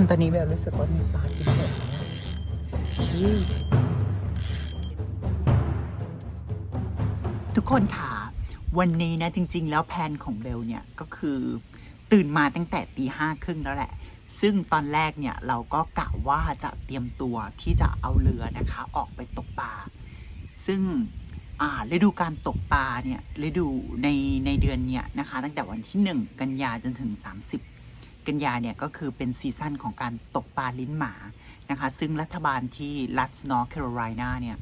คนตอนนี้แบบรู้สึกว่ามีปลากินหมดแล้วอืมทุกคนค่ะ วันนี้นะจริง ๆ แล้วแผนของเบลเนี่ย ก็คือตื่นมาตั้งแต่ตีห้าครึ่งแล้วแหละ ซึ่งตอนแรกเนี่ย เราก็กะว่าจะเตรียมตัวที่จะเอาเรือนะคะ ออกไปตกปลา ซึ่งอ่าฤดูการตกปลาเนี่ยฤดูในในเดือนเนี่ยนะคะ ตั้งแต่วันที่ 1 กันยาจนถึง 30 กันยาเนี่ยก็คือเป็นซีซั่นของการตกปลาลิ้นหมานะคะ ซึ่งรัฐบาลที่รัฐนอร์ทแคโรไลนาเนี่ย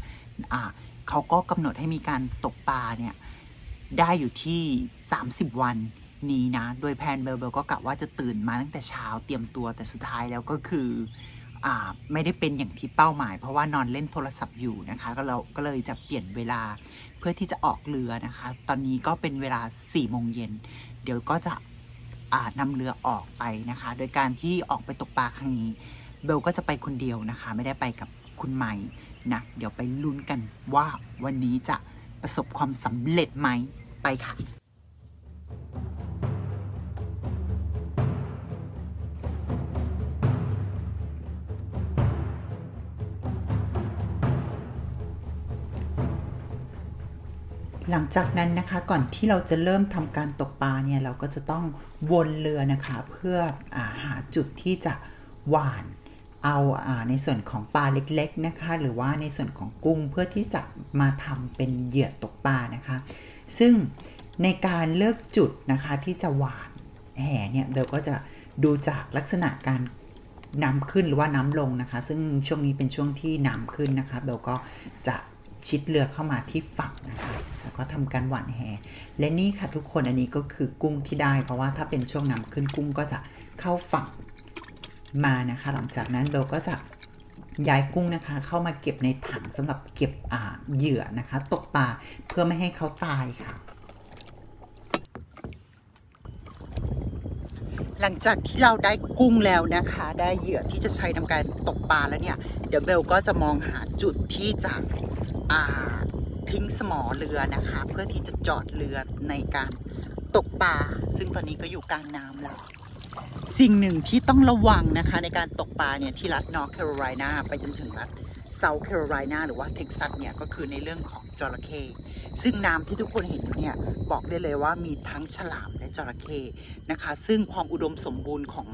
เขาก็กำหนดให้มีการตกปลาเนี่ยได้อยู่ที่ 30 วันนี้นะ โดยแพนเบลเบลก็กะว่าจะตื่นมาตั้งแต่เช้าเตรียมตัวแต่สุดท้ายแล้วก็คืออไม่ได้เป็นอย่างที่เป้าหมาย เพราะว่านอนเล่นโทรศัพท์อยู่นะคะก็เราก็เลยจะเปลี่ยนเวลาเพื่อที่จะออกเรือนะคะ ตอนนี้ก็เป็นเวลา4โมงเย็นเดี๋ยวก็จะ นำเรือออกไปนะคะ โดยการที่ออกไปตกปลาครั้งนี้ เบลก็จะไปคนเดียวนะคะ ไม่ได้ไปกับคุณใหม่นะเดี๋ยวไปลุ้นกันว่าวันนี้จะประสบความสำเร็จไหมไปค่ะ หลังจากนั้นนะคะก่อนที่เราจะเริ่มทำการตกปลาเนี่ยเราก็จะต้องวนเรือนะคะเพื่ออาหาจุดที่จะหว่านเอาอาในส่วนของปลาเล็กๆนะคะ หรือว่าในส่วนของกุ้งเพื่อที่จะมาทำเป็นเหยื่อตกปลานะคะ ซึ่งในการเลือกจุดนะคะที่จะหว่านแห่เนี่ยเราก็จะดูจากลักษณะการน้ำขึ้นหรือว่าน้ำลงนะคะ ซึ่งช่วงนี้เป็นช่วงที่น้ำขึ้นนะคะเบลก็จะชิดเรือเข้ามาที่ฝั่งนะคะ ก็ทำการหว่านแห และนี่ค่ะทุกคนอันนี้ก็คือกุ้งที่ได้ เพราะว่าถ้าเป็นช่วงน้ำขึ้นกุ้งก็จะเข้าฝั่งมานะคะ หลังจากนั้นเบลก็จะย้ายกุ้งนะคะ เข้ามาเก็บในถังสำหรับเก็บเหยื่อนะคะ ตกปลาเพื่อไม่ให้เขาตายค่ะ หลังจากที่เราได้กุ้งแล้วนะคะ ได้เหยื่อที่จะใช้ทำการตกปลาแล้วเนี่ย เดี๋ยวเบลก็จะมองหาจุดที่จะอ่า ทิ้งสมอเรือนะคะ เพื่อที่จะจอดเรือในการตกปลาซึ่งตอนนี้ก็อยู่กลางน้ำแล้ว สิ่งหนึ่งที่ต้องระวังนะคะในการตกปลาเนี่ยที่รัฐนอร์ทแคโรไลนาไปจนถึงรัฐเซาท์แคโรไลนาหรือว่าเท็กซัสเนี่ยก็คือในเรื่องของจระเข้ซึ่งน้ำที่ทุกคนเห็นอยู่เนี่ยบอกได้เลยว่ามีทั้งฉลามและจระเข้นะคะ ซึ่งความอุดมสมบูรณ์ของ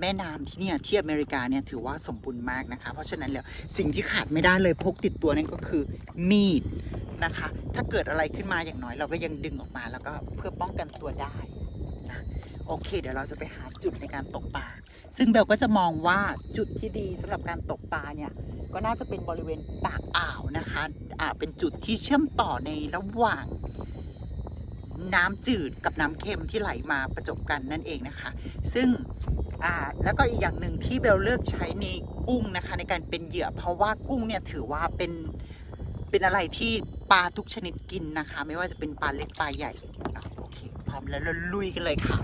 แม่น้ำที่เนี่ยที่อเมริกาเนี่ยถือว่าสมบูรณ์มากนะคะ เพราะฉะนั้นแล้วสิ่งที่ขาดไม่ได้เลยพกติดตัวนั่นก็คือมีดนะคะ ถ้าเกิดอะไรขึ้นมาอย่างน้อย เราก็ยังดึงออกมาแล้วก็เพื่อป้องกันตัวได้นะโอเค เดี๋ยวเราจะไปหาจุดในการตกปลาซึ่งเบลก็จะมองว่าจุดที่ดีสำหรับการตกปลาเนี่ยก็น่าจะเป็นบริเวณปากอ่าวนะคะอ่าเป็นจุดที่เชื่อมต่อในระหว่าง น้ำจืดกับน้ำเค็มที่ไหลมาประจบกันนั่นเองนะคะ ซึ่งแล้วก็อีกอย่างหนึ่งที่เบลเลือกใช้ในกุ้งนะคะ ในการเป็นเหยื่อ เพราะว่ากุ้งเนี่ยถือว่าเป็นเป็นอะไรที่ปลาทุกชนิดกินนะคะ ไม่ว่าจะเป็นปลาเล็กปลาใหญ่อโอเคพร้อมแล้วเราลุยกันเลยค่ะ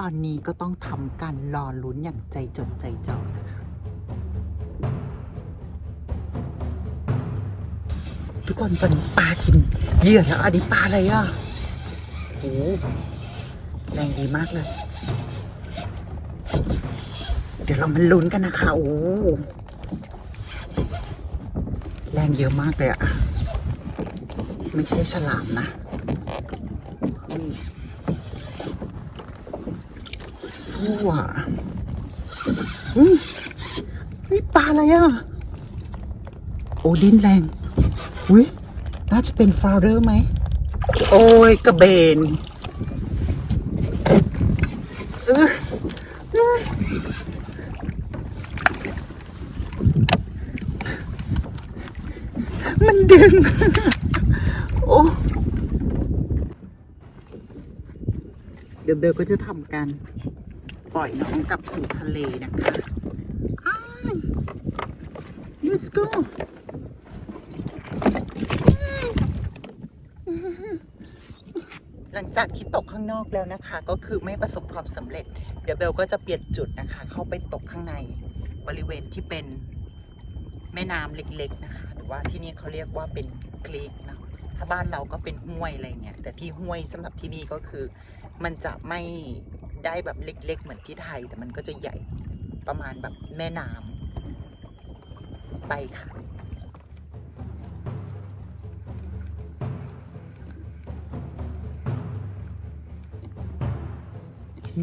ตอนนี้ก็ต้องทำการรอลุ้นอย่างใจจดใจจ่อนะคะทุกคนตอนนี้ปลากินเหยื่อแล้วอันนี้ปลาอะไรอะโอ้แรงดีมากเลย เดี๋ยวเรามาลุ้นกันนะคะ โอ้แรงเยอะมากเลยอะไม่ใช่ฉลามนะอุ้ย สู้อะเฮ้ยเฮ้ยปลาอะไรอะ โอ้ลิ้นแรงอุ้ยน่าจะเป็นฟาวเดอร์ไหม โอ้ยกระเบนเออมันดึง โอ้ เดี๋ ยวเบลก็จะทำการปล่อยน้องกลับสู่ทะเลนะคะ let's go หลังจากที่ตกข้างนอกแล้วนะคะ ก็คือไม่ประสบความสำเร็จ เดี๋ยวเบลก็จะเปลี่ยนจุดนะคะ เข้าไปตกข้างในบริเวณที่เป็นแม่น้ำเล็กๆนะคะ หรือว่าที่นี่เขาเรียกว่าเป็นคลีกนะาบ้านเราก็เป็นห้วยอะไรเงี้ยแต่ที่ห้วยสำหรับที่นี่ก็คือ มันจะไม่ได้แบบเล็ก ๆ เหมือนที่ไทย แต่มันก็จะใหญ่ประมาณแบบแม่น้ำไปค่ะ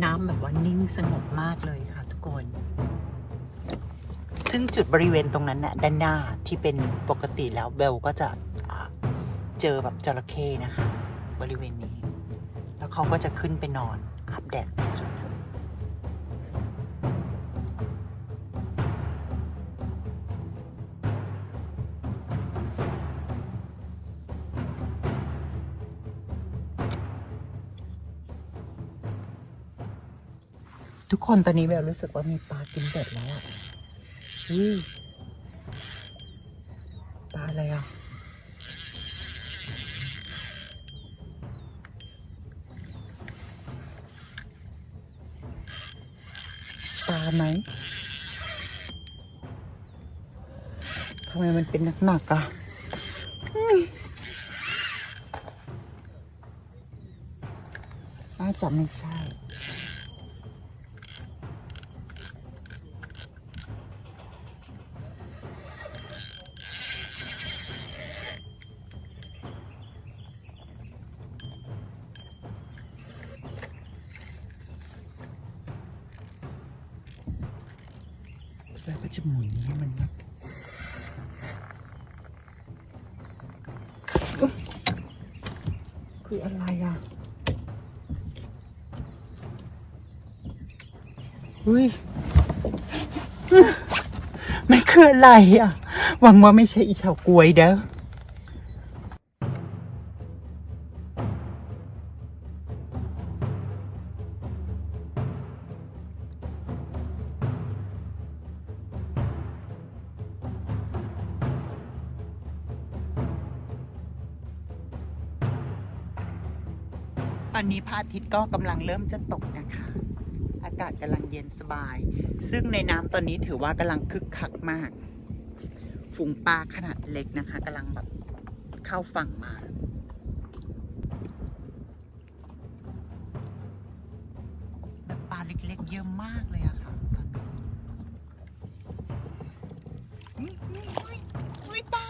น้ำแบบว่านิ่งสงบมากเลยค่ะทุกคน ซึ่งจุดบริเวณตรงนั้นน่ะด้านหน้าที่เป็นปกติแล้วเบลก็จะอ่า เจอแบบจระเข้นะคะ บริเวณนี้ แล้วเขาก็จะขึ้นไปนอนอาบแดดจุดนั้นทุกคนตอนนี้เบลรู้สึกว่ามีปลากินเบ็ดแล้วอะอุ้ยปลาอะไรอะำไมทำไมมันเป็นหนักๆอะอุ๊ยน่าจะไม่ใช่แล้วก็ จะหมุนให้มันแบบคืออะไรอะอุ้ยมันคืออะไรอะ หวังว่าไม่ใช่อีเฉากวยเด้อ อนนี้พระอาทิตย์ก็กำลังเริ่มจะตกนะคะ อากาศกำลังเย็นสบาย ซึ่งในน้ำตอนนี้ถือว่ากำลังคึกคักมาก ฝูงปลาขนาดเล็กนะคะกำลังแบบเข้าฝั่งมาแบบปลาเล็กๆเยอะมากเลยอะค่ะตอนนี้ยอุ้ยอุ้ยอุ้ยปลา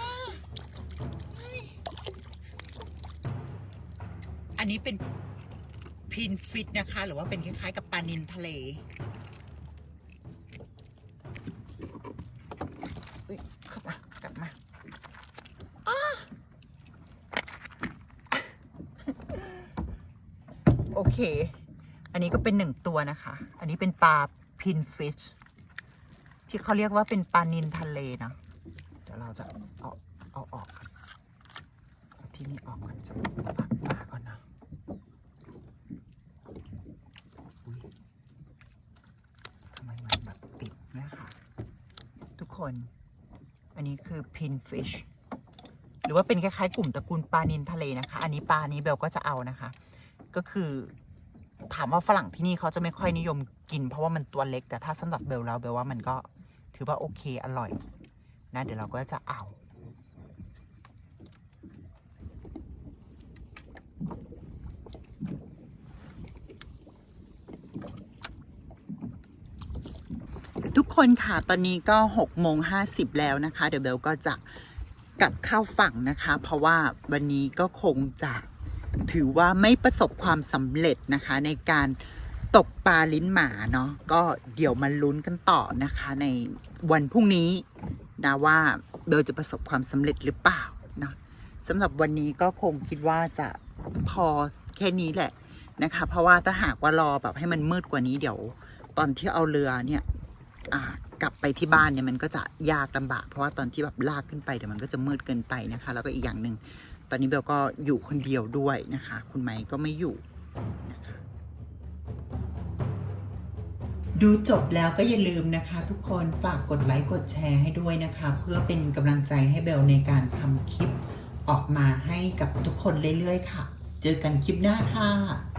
อันนี้เป็น พินฟิตนะคะ หรือว่าเป็นคล้ายๆ กับปลานินทะเลเข้ามากลับมาอ้าโอเค อันนี้ก็เป็นหนึ่งตัวนะคะ อันนี้เป็นปลาพินฟิชที่เขาเรียกว่าเป็นปลานินทะเลนะเดี๋ยวเราจะเอาเอาออกก่อนเอาที่นี่ออกก่อนจะปักปลาก่อนนะ อุ๊ยทำไมมันแบบติดเนะคะ ทุก คน อันนี้คือ pinfish หรือว่าเป็นคล้ายๆกลุ่มตระกูลปลานินทะเลนะคะ อันนี้ปลานี้เบลก็จะเอานะคะ ก็คือถามว่าฝรั่งที่นี่เขาจะไม่ค่อยนิยมกิน เพราะว่ามันตัวเล็กแต่ถ้าสำหรับเบลแล้วเบลว่ามันก็ถือว่าโอเคอร่อยนะเดี๋ยวเราก็จะเอา คนค่ะ ตอนนี้ก็6โมง50แล้วนะคะ เดี๋ยวเบลก็จะกลับเข้าฝั่งนะคะ เพราะว่าวันนี้ก็คงจะถือว่าไม่ประสบความสำเร็จนะคะ ในการตกปลาลิ้นหมาเนาะก็เดี๋ยวมาลุ้นกันต่อนะคะ ในวันพรุ่งนี้นะว่าเบลจะประสบความสำเร็จหรือเปล่านะสำหรับวันนี้ก็คงคิดว่าจะพอแค่นี้แหละนะคะ เพราะว่าถ้าหากว่ารอแบบให้มันมืดกว่านี้เดี๋ยว ตอนที่เอาเรือเนี่ย กลับไปที่บ้านเนี่ยมันก็จะยากลำบาก เพราะว่าตอนที่แบบลากขึ้นไปเดี๋ยวมันก็จะมืดเกินไปนะคะ แล้วก็อีกอย่างหนึ่งตอนนี้เบลก็อยู่คนเดียวด้วยนะคะ คุณไม้ก็ไม่อยู่นะคะดูจบแล้วก็อย่าลืมนะคะ ทุกคนฝากกดไลค์กดแชร์ให้ด้วยนะคะ เพื่อเป็นกำลังใจให้เบลในการทำคลิปออกมาให้กับทุกคนเรื่อยๆค่ะ เจอกันคลิปหน้าค่ะ